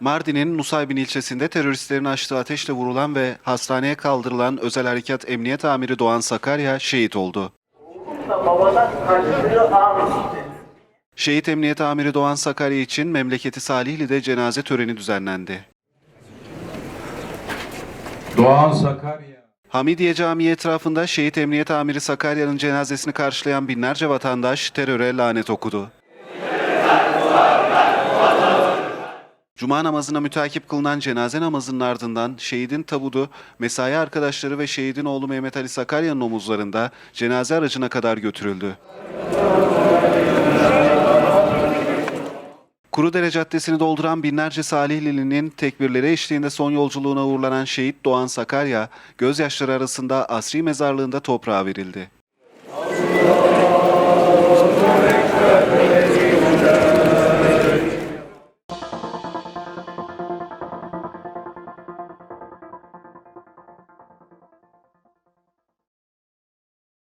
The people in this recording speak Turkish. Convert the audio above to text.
Mardin'in Nusaybin ilçesinde teröristlerin açtığı ateşle vurulan ve hastaneye kaldırılan Özel Harekat Emniyet Amiri Doğan Sakarya şehit oldu. Şehit Emniyet Amiri Doğan Sakarya için memleketi Salihli'de cenaze töreni düzenlendi. Doğan Sakarya. Hamidiye Camii etrafında Şehit Emniyet Amiri Sakarya'nın cenazesini karşılayan binlerce vatandaş teröre lanet okudu. Cuma namazına mütakip kılınan cenaze namazının ardından şehidin tabudu, mesai arkadaşları ve şehidin oğlu Mehmet Ali Sakarya'nın omuzlarında cenaze aracına kadar götürüldü. Kurudere Caddesi'ni dolduran binlerce Salihlili'nin tekbirleri eşliğinde son yolculuğuna uğurlanan şehit Doğan Sakarya, gözyaşları arasında asri mezarlığında toprağa verildi.